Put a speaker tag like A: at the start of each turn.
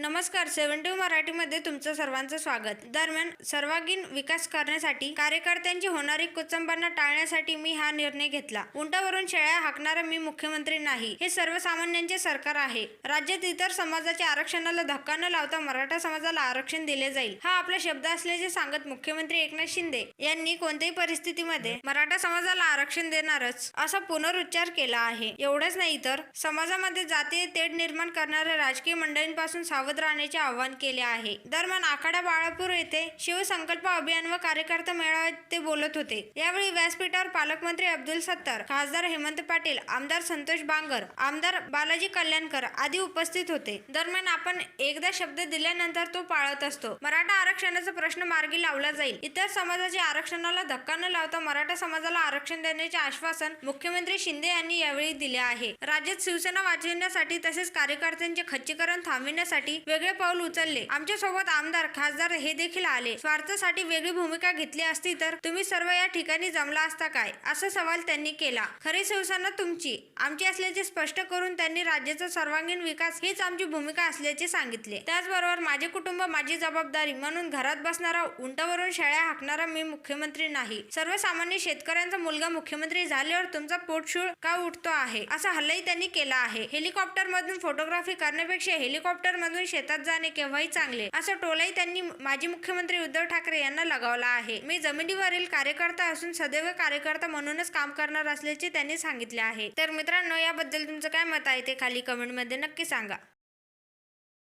A: नमस्कार सेव्हन्टी मराठीमध्ये तुमचं सर्वांचं स्वागत. दरम्यान सर्वांगीण विकास करण्यासाठी कार्यकर्त्यांची होणारी कुचंबांना टाळण्यासाठी मी हा निर्णय घेतला. उंटावरून शेळ्या हाकणारा मी मुख्यमंत्री नाही. हे सर्वसामान्यांचे सरकार आहे. राज्यात इतर समाजाच्या आरक्षणाला धक्का न लावता मराठा समाजाला आरक्षण दिले जाईल. हा आपला शब्द असल्याचे सांगत मुख्यमंत्री एकनाथ शिंदे यांनी कोणत्याही परिस्थितीमध्ये मराठा समाजाला आरक्षण देणारच असा पुनरुच्चार केला आहे. एवढंच नाही तर समाजामध्ये जातीय तेढ निर्माण करणाऱ्या राजकीय मंडळींपासून सावध राहण्याचे आवाहन केले आहे. दरम्यान आखाडा बाळापूर येथे शिवसंकल्प अभियान व कार्यकर्ता मेळाव्यात ते बोलत होते. यावेळी व्यासपीठावर पालकमंत्री अब्दुल सत्तार खासदार हेमंत पाटील आमदार संतोष बांगर आमदार बालाजी कल्याणकर आदी उपस्थित होते. दरम्यान आपण एकदा शब्द दिल्यानंतर तो पाळत असतो. मराठा आरक्षणाचा प्रश्न मार्गी लावला जाईल. इतर समाजाच्या आरक्षणाला धक्का न लावता मराठा समाजाला आरक्षण देण्याचे आश्वासन मुख्यमंत्री शिंदे यांनी यावेळी दिले आहे. राज्यात शिवसेना वाचविण्यासाठी तसेच कार्यकर्त्यांचे खच्चीकरण थांबविण्यासाठी वेगळे पाऊल उचलले. आमच्यासोबत आमदार खासदार हे देखील आले. स्वार्थासाठी वेगळी भूमिका घेतली असती तर तुम्ही सर्व या ठिकाणी जमला असता काय? असा सवाल त्यांनी केला. खरी शिवसेना तुमची. आमची असल्याचे स्पष्ट करून त्यांनी राज्याचा सर्वांगीण विकास हीच आमची भूमिका असल्याचे सांगितले. त्याचबरोबर माझे कुटुंब माझी जबाबदारी म्हणून घरात बसणारा उंटावरून शेळ्या हाकणारा मी मुख्यमंत्री नाही. सर्वसामान्य शेतकऱ्यांचा मुलगा मुख्यमंत्री झाल्यावर तुमचा पोटशूळ का उठतो आहे? असा हल्लाही त्यांनी केला आहे. हेलिकॉप्टर मधून फोटोग्राफी करण्यापेक्षा हेलिकॉप्टर मधून शेतात जाणे केव्हाही चांगले. असा टोलाही त्यांनी माजी मुख्यमंत्री उद्धव ठाकरे यांना लगावला आहे. मी जमिनीवरील कार्यकर्ता असून सदैव कार्यकर्ता म्हणूनच काम करणार असल्याचे त्यांनी सांगितले आहे. तर मित्रांनो याबद्दल तुमचं काय मत आहे ते खाली कमेंटमध्ये नक्की सांगा.